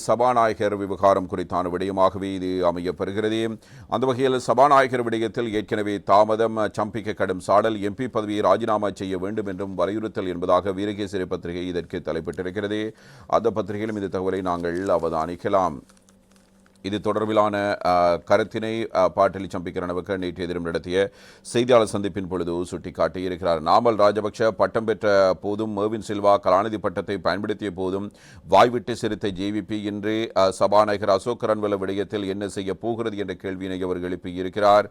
சபாநாயகர் விவகாரம் குறித்தான விடயமாகவே இது அமையப்பெறுகிறது. அந்த வகையில் சபாநாயகர் விடயத்தில் ஏற்கனவே தாமதம் சம்பிக்க கடும் சாடல் எம்பி பதவியை ராஜினாமா செய்ய வேண்டும் என்றும் வலியுறுத்தல் என்பதாக வீரகேசரி பத்திரிகை இதற்கு தலைப்பிட்டிருக்கிறது. அந்த பத்திரிகையிலும் இந்த தகவலை நாங்கள் அவதானிக்கலாம். இது தொடர்பிலான கருத்தினை பாட்டலி சம்பிக்கரணவுக்கு நேற்று எதிரும் நடத்திய செய்தியாளர் சந்திப்பின் பொழுது சுட்டிக்காட்டியிருக்கிறார். நாமல் ராஜபக்ஷ பட்டம் பெற்ற போதும் மேவின் சில்வா கலாநிதி பட்டத்தை பயன்படுத்திய போதும் வாய்விட்டு சிறுத்தை ஜேவிபி இன்று சபாநாயகர் அசோக் ரன்வல விடயத்தில் என்ன செய்ய போகிறது என்ற கேள்வியினை அவர் எழுப்பியிருக்கிறார்.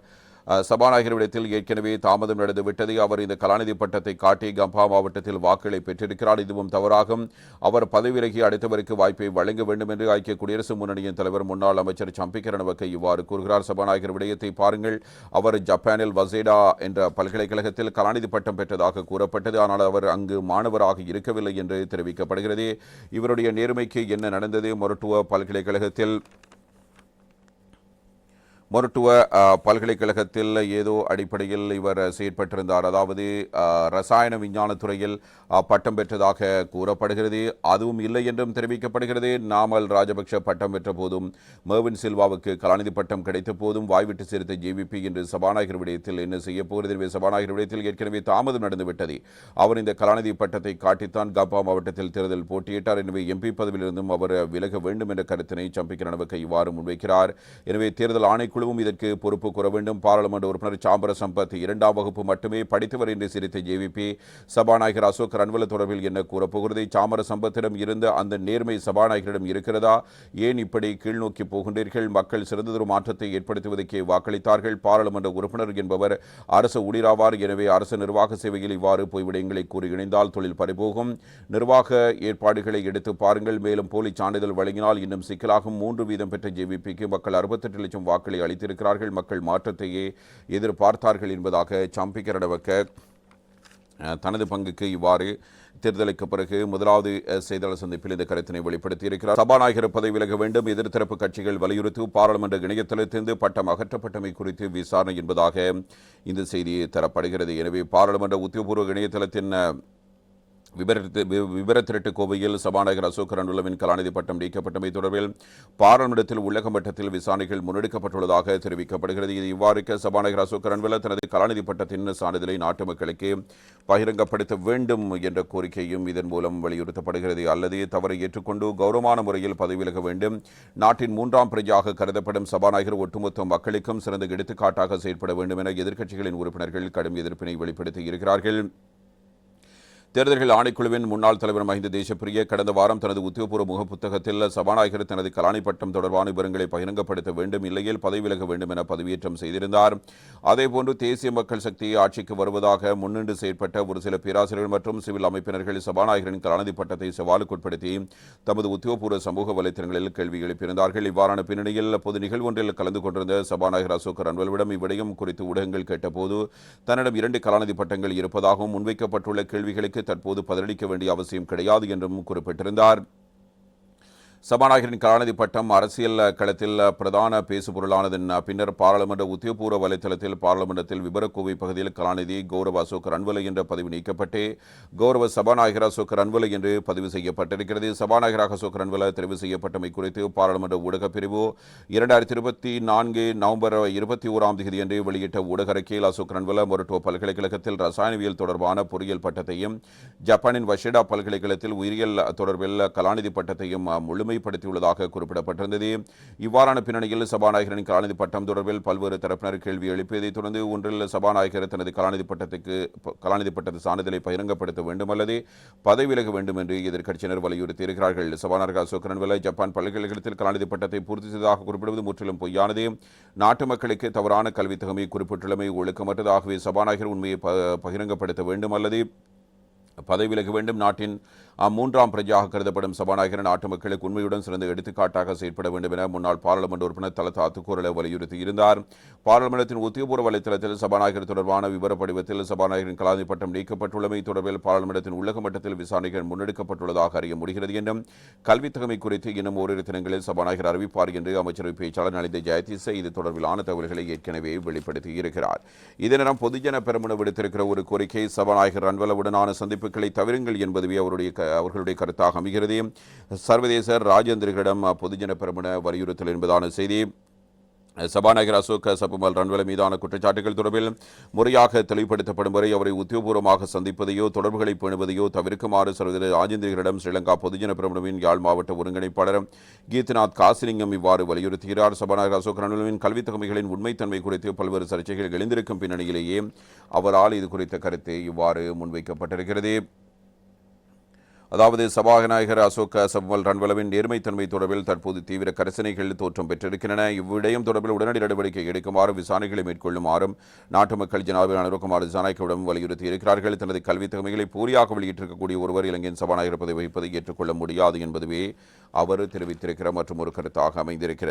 சபாநாயகர் விடயத்தில் ஏற்கனவே தாமதம் நடந்து விட்டது. அவர் இந்த கலாநிதி பட்டத்தை காட்டி கம்பா மாவட்டத்தில் வாக்குகளை பெற்றிருக்கிறார். இதுவும் தவறாகும். அவர் பதவி விலகி அடுத்தவருக்கு வாய்ப்பை வழங்க வேண்டும் என்று ஐக்கிய குடியரசு முன்னணியின் தலைவர் முன்னாள் அமைச்சர் சம்பிக்கரணவக்கை இவ்வாறு கூறுகிறார். சபாநாயகர் விடயத்தை பாருங்கள். அவர் ஜப்பானில் வசேடா என்ற பல்கலைக்கழகத்தில் கலாநிதி பட்டம் பெற்றதாக கூறப்பட்டது. ஆனால் அவர் அங்கு மாணவராக இருக்கவில்லை என்று தெரிவிக்கப்படுகிறது. இவருடைய நேர்மைக்கு என்ன நடந்தது? மொரட்டுவ பல்கலைக்கழகத்தில் மருத்துவ பல்கலைக்கழகத்தில் ஏதோ அடிப்படையில் இவர் செயற்பட்டிருந்தார். அதாவது ரசாயன விஞ்ஞானத்துறையில் பட்டம் பெற்றதாக கூறப்படுகிறது. அதுவும் இல்லை என்றும் தெரிவிக்கப்படுகிறது. நாமல் ராஜபக்ஷ பட்டம் பெற்ற போதும் மேவின் சில்வாவுக்கு கலாநிதி பட்டம் கிடைத்த போதும் வாய்விட்டு சிறுத்தை ஜேவிபி என்று சபாநாயகர் விடயத்தில் என்ன செய்ய போகிறது எனவே சபாநாயகர் விடயத்தில் ஏற்கனவே தாமதம் நடந்துவிட்டது அவர் இந்த கலாநிதி பட்டத்தை காட்டித்தான் காப்பா மாவட்டத்தில் தேர்தல் போட்டியிட்டார். எனவே எம்பி பதவியிலிருந்தும் அவர் விலக வேண்டும் என்ற கருத்தினை சம்பிக்கிறனவுக்கு இவ்வாறு முன்வைக்கிறார். எனவே தேர்தல் ஆணைக்குழு குழுவும் இதற்கு பொறுப்பு கூற வேண்டும். பாராளுமன்ற உறுப்பினர் சாம்பர சம்பத் இரண்டாம் வகுப்பு மட்டுமே படித்தவர் என்று சிரித்த ஜேவிபி சபாநாயகர் அசோக் ரன்வல தொடர்பில் என்ன கூறப்போகிறது? சாமர சம்பத்திடம் இருந்த அந்த நேர்மை சபாநாயகரிடம் இருக்கிறதா? ஏன் இப்படி கீழ்நோக்கி போகின்றீர்கள்? மக்கள் சிறந்ததொரு மாற்றத்தை ஏற்படுத்துவதற்கே வாக்களித்தார்கள். பாராளுமன்ற உறுப்பினர் என்பவர் அரசு ஊழியராவார். எனவே அரசு நிர்வாக சேவையில் இவ்வாறு போய்விடயங்களை கூறி இணைந்தால் தொழில் பறிபோகும். நிர்வாக ஏற்பாடுகளை எடுத்து பாருங்கள். மேலும் போலி சான்றிதழ் வழங்கினால் இன்னும் சிக்கலாகும். மூன்று வீதம் பெற்ற ஜேவிபிக்கு மக்கள் அறுபத்தெட்டு லட்சம் வாக்களை அளித்திருக்கிறார்கள். மக்கள் மாற்றத்தையே எதிர்பார்த்தார்கள் என்பதாக சம்பிக்கரடவக்க அஹ், தனது பங்குக்கு இவ்வாறு தேர்தலுக்கு பிறகு முதலாவது செய்தியாளர் சந்திப்பில் இந்த கருத்தினை வெளிப்படுத்தியிருக்கிறார். சபாநாயகர் பதவி விலக வேண்டும் எதிர்த்தரப்பு கட்சிகள் வலியுறுத்தி பாராளுமன்ற இணையதளத்திலிருந்து பட்டம் அகற்றப்பட்டமை குறித்து விசாரணை என்பதாக இந்த செய்தி தரப்படுகிறது. எனவே பாராளுமன்ற உத்தியோகபூர்வ இணையதளத்தின் விபரத்து வி- விபர திரட்டு கோவையில் சபாநாயகர் அசோக் ரண்டுலவின் கலாநிதி பட்டம் நீக்கப்பட்டமை தொடர்பில் பாராளுமன்றத்தில் உள்ளக மட்டத்தில் விசாரணைகள் முன்னெடுக்கப்பட்டுள்ளதாக தெரிவிக்கப்படுகிறது. இது இவ்வாறுக்கு சபாநாயகர் அசோக் ரன்வல தனது கலாநிதி பட்டத்தின் சான்றிதழை நாட்டு மக்களுக்கு பகிரங்கப்படுத்த வேண்டும் என்ற கோரிக்கையும் இதன் மூலம் வலியுறுத்தப்படுகிறது. அல்லது தவறை ஏற்றுக்கொண்டு கௌரவமான முறையில் பதவி விலக வேண்டும். நாட்டின் மூன்றாம் பிரஜையாக கருதப்படும் சபாநாயகர் ஒட்டுமொத்த மக்களுக்கும் சிறந்த எடுத்துக்காட்டாக செயற்பட வேண்டும் என எதிர்க்கட்சிகளின் உறுப்பினர்கள் கடும் எதிர்ப்பினை வெளிப்படுத்தி இருக்கிறார்கள். தேர்தல்கள் ஆணைக்குழுவின் முன்னாள் தலைவர் மஹிந்த தேசப்பிரிய கடந்த வாரம் தனது உத்தியோகபூர்வ முகப்புத்தகத்தில் சபாநாயகர் தனது கலாணி பட்டம் தொடர்பான விவரங்களை பகிரங்கப்படுத்த வேண்டும் இல்லையில் பதவி விலக வேண்டும் என பதவியேற்றம் செய்திருந்தார். அதேபோன்று தேசிய மக்கள் சக்தி ஆட்சிக்கு வருவதாக முன்னின்று செயற்பட்ட ஒரு சில பேராசிரியர்கள் மற்றும் சிவில் அமைப்பினர்கள் சபாநாயகரின் கலாநிதி பட்டத்தை சவாலுக்குட்படுத்தி தமது உத்தியோகபூர்வ சமூக வலைத்தளங்களில் கேள்வி எழுப்பியிருந்தார்கள். இவ்வாறான பின்னணியில் பொது நிகழ்வு ஒன்றில் கலந்து கொண்டிருந்த சபாநாயகர் அசோக் ரன்வல்விடம் இவ்விடயம் குறித்து ஊடகங்கள் கேட்டபோது தன்னிடம் இரண்டு கலாநிதி பட்டங்கள் இருப்பதாகவும் முன்வைக்கப்பட்டுள்ள கேள்விகளுக்கு தற்போது பதிலளிக்க வேண்டிய அவசியம் கிடையாது என்றும் குறிப்பிட்டிருந்தார். சபாநாயகரின் கலாநிதி பட்டம் அரசியல் களத்தில் பிரதான பேசுபொருளானதன் பின்னர் பாராளுமன்ற உத்தியோகபூர்வ வலைத்தளத்தில் பாராளுமன்றத்தில் விபரக்கோவை பகுதியில் கலாநிதி கௌரவ அசோக் ரன்வலை என்ற பதிவு நீக்கப்பட்டு கௌரவ சபாநாயகர் அசோக் ரன்வலை என்று பதிவு செய்யப்பட்டிருக்கிறது. சபாநாயகராக அசோக் ரன்வல தெரிவு செய்யப்பட்டமை குறித்து பாராளுமன்ற ஊடகப் பிரிவு இரண்டாயிரத்தி இருபத்தி நான்கு நவம்பர் இருபத்தி ஓராம் தேதி அன்று வெளியிட்ட ஊடக அறிக்கையில் அசோக் ரன்வல மொரட்டோ பல்கலைக்கழகத்தில் ரசாயனவியல் தொடர்பான பொறியியல் பட்டத்தையும் ஜப்பானின் வஷேடா பல்கலைக்கழகத்தில் உயிரியல் தொடர்பில் கலாநிதி பட்டத்தையும் முழுமை முழுமைப்படுத்தியுள்ளதாக குறிப்பிடப்பட்டிருந்தது. இவ்வாறான பின்னணியில் சபாநாயகரின் கலாநிதி பட்டம் தொடர்பில் பல்வேறு தரப்பினர் கேள்வி எழுப்பியதைத் தொடர்ந்து ஒன்றில் சபாநாயகர் தனது கலாநிதி பட்டத்துக்கு கலாநிதி பட்டத்து சான்றிதழை பகிரங்கப்படுத்த வேண்டும் அல்லது பதவி விலக வேண்டும் என்று எதிர்க்கட்சியினர் வலியுறுத்தி இருக்கிறார்கள் சபாநாயகர் அசோக் ரன்வலை ஜப்பான் பல்கலைக்கழகத்தில் கலாநிதி பட்டத்தை பூர்த்தி செய்ததாக குறிப்பிடுவது முற்றிலும் பொய்யானது. நாட்டு மக்களுக்கு தவறான கல்வி தகமை குறிப்பிட்டுள்ளமை ஒழுக்கமற்றதாகவே சபாநாயகர் உண்மையை பகிரங்கப்படுத்த வேண்டும் அல்லது பதவி விலக வேண்டும். நாட்டின் மூன்றாம் பிரஜையாக கருதப்படும் சபாநாயகர் நாட்டு மக்களுக்கு உண்மையுடன் சிறந்த எடுத்துக்காட்டாக செயற்பட வேண்டும் என முன்னாள் பாராளுமன்ற உறுப்பினர் தலத் அத்துக்கூரல வலியுறுத்தி இருந்தார். பாராளுமன்றத்தின் உத்தியபூர்வ வலைத்தளத்தில் சபாநாயகர் தொடர்பான விவர படிவத்தில் சபாநாயகரின் கலாதி பட்டம் நீக்கப்பட்டுள்ளமை தொடர்பில் பாராளுமன்றத்தின் உள்ளக மட்டத்தில் விசாரணைகள் முன்னெடுக்கப்பட்டுள்ளதாக அறிய முடிகிறது என்றும் கல்வித் தகமை குறித்து இன்னும் ஓரிரு தினங்களில் சபாநாயகர் அறிவிப்பார் என்று அமைச்சரவை பேச்சாளர் நலிந்த ஜெயதிசை இது தொடர்பிலான தகவல்களை ஏற்கனவே வெளிப்படுத்தி இருக்கிறார். இதனிடம் பொதுஜன பெருமன விடுத்திருக்கிற ஒரு கோரிக்கை சபாநாயகர் ரன்வலவுடனான சந்திப்புகளை தவிருங்கள் என்பதுவே அவருடைய அவர்களுடைய கருத்தாக அமைகிறது. சர்வதேச ராஜேந்திரர்களிடம் பொதுஜன பெருமன வலியுறுத்தல் என்பதான செய்தி. சபாநாயகர் அசோக் சபுமல் ரன்வல மீதான குற்றச்சாட்டுகள் தொடர்பில் முறையாக தெளிவுபடுத்தப்படும் வரை அவரை உத்தியோகபூர்வமாக சந்திப்பதையோ தொடர்புகளை பேணுவதையோ தவிர்க்குமாறு சர்வதேச ராஜேந்திரிகளிடம் ஸ்ரீலங்கா பொதுஜன பிரமுனவின் யாழ் மாவட்ட ஒருங்கிணைப்பாளர் கீர்த்திநாத் காசிலிங்கம் இவ்வாறு வலியுறுத்துகிறார். சபாநாயகர் அசோக் ரன்வலவின் கல்வித் தகமைகளின் உண்மைத்தன்மை குறித்து பல்வேறு சர்ச்சைகள் எழுந்திருக்கும் பின்னணியிலேயே அவரால் இது குறித்த கருத்து இவ்வாறு முன்வைக்கப்பட்டிருக்கிறது. அதாவது சபாநாயகர் அசோக் சப்மல் ரன்வலவின் நேர்மைத்தன்மை தொடர்பில் தற்போது தீவிர கரிசனைகள் தோற்றம் பெற்றிருக்கின்றன. இவ்விடயம் தொடர்பில் உடனடி நடவடிக்கை எடுக்குமாறும் விசாரணைகளை மேற்கொள்ளுமாறும் நாட்டு மக்கள் ஜனாதிபதி அனுரகுமார் ஜனாய்க்கிடம் வலியுறுத்தி இருக்கிறார்கள் தனது கல்வித் தகமைகளை பூரியாக வெளியிட்டிருக்கக்கூடிய ஒருவர் இலங்கையின் சபாநாயகர் பதவி வகிப்பதை ஏற்றுக்கொள்ள முடியாது என்பதுவே அவர் தெரிவித்திருக்கிற மற்றும் ஒரு கருத்தாக அமைந்திருக்கிறது.